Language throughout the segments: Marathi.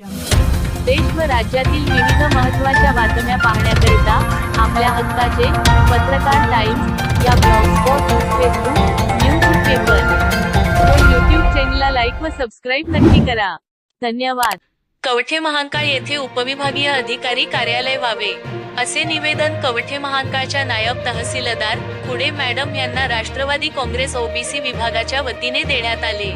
देश व राज्यातील विविध महत्त्वाच्या बातम्या पाहण्याकरिता आपल्या हक्काचे पत्रकार टाइम्स या ब्लॉगस्पॉट फेसबुक न्यूज पेपर. व चॅनलला लाईक व सबस्क्राईब नक्की करा. धन्यवाद. कवठे महांकाळ येथे उपविभागीय अधिकारी कार्यालय व्हावे असे निवेदन कवठे महांकाळच्या नायब तहसीलदार खुडे मॅडम यांना राष्ट्रवादी काँग्रेस ओबीसी विभागाच्या वतीने देण्यात आले.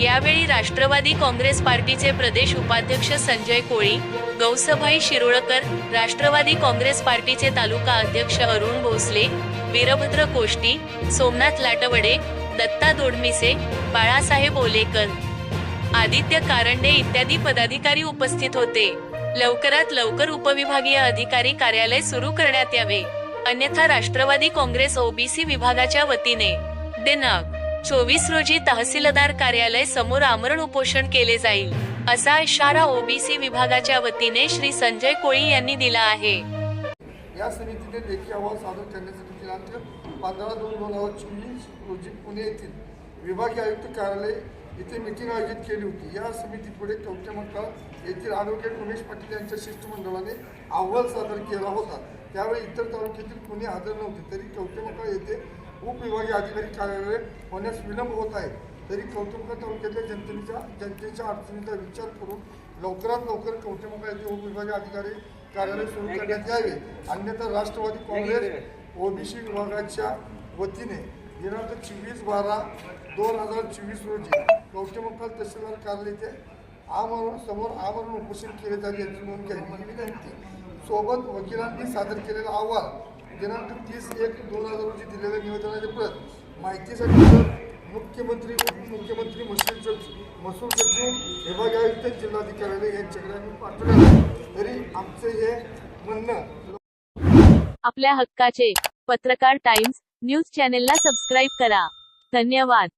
यावेळी राष्ट्रवादी काँग्रेस पार्टीचे प्रदेश उपाध्यक्ष संजय कोळी गौसभाई शिरोळकर राष्ट्रवादी काँग्रेस पार्टीचे तालुका अध्यक्ष अरुण भोसले वीरभद्र कोष्टी सोमनाथ लाटवडे दत्ता दोडमिसे बाळासाहेब ओलेकर. आदित्य कारंडे इत्यादी पदाधिकारी उपस्थित होते. लवकरात लवकर उपविभागीय अधिकारी कार्यालय सुरू करण्यात यावे. अन्यथा राष्ट्रवादी काँग्रेस ओबीसी विभागाच्या वतीने. दिनांक चोवीस रोजी तहसीलदार कार्यालय समोर आमरण उपोषण केले जाईल असा इशारा ओबीसी विभागाच्या वतीने श्री संजय कोळी यांनी दिला आहे. या समितीने लेखी अहवाल सादर करण्यासाठी दिनांक पंधरा दोन दोन हजार चोवीस रोजी पुणे येथील विभागीय आयुक्त कार्यालय येथे मिटिंग आयोजित केली होती. या समितीपुढे चौथ्या मंकाळ येथील ॲडव्होकेट उमेश पाटील यांच्या शिष्टमंडळाने अहवाल सादर केला होता. त्यावेळी इतर तालुक्यातील कोणी हजर नव्हते तरी चौथ्या मंकाळ येथे उपविभागीय अधिकारी कार्यालय होण्यास विलंब होत आहे. तरी कौटुंबिक तालुक्यातल्या जनतेच्या जनतेच्या अडचणीचा विचार करून लवकरात लवकर कौटुंबिक उपविभागीय अधिकारी कार्यालय सुरू करण्यात यावे. अन्यथा राष्ट्रवादी काँग्रेस ओबीसी विभागाच्या वतीने दिनांक चोवीस बारा दोन हजार चोवीस रोजी कौटुंबिक तहसीलदार कार्यालय येथे आमरण समोर आमरण उपोषण केले जाईल याची नोंद घ्यावी. विनंती सोबत वकिलांनी सादर केलेला अहवाल दिनांक तीस एक दोन हजार रोजी दिलेल्या निवेदनाची प्रत माहितीसाठी मुख्यमंत्री उपमुख्यमंत्री महसूल सचिव महसूल सचिव विभागीय आयुक्त जिल्हाधिकारी यांच्याकडे आम्ही पाठवले तरी आमचं हे म्हणणं आपल्या हक्काचे पत्रकार टाइम्स न्यूज चॅनेलला सबस्क्राईब करा. धन्यवाद.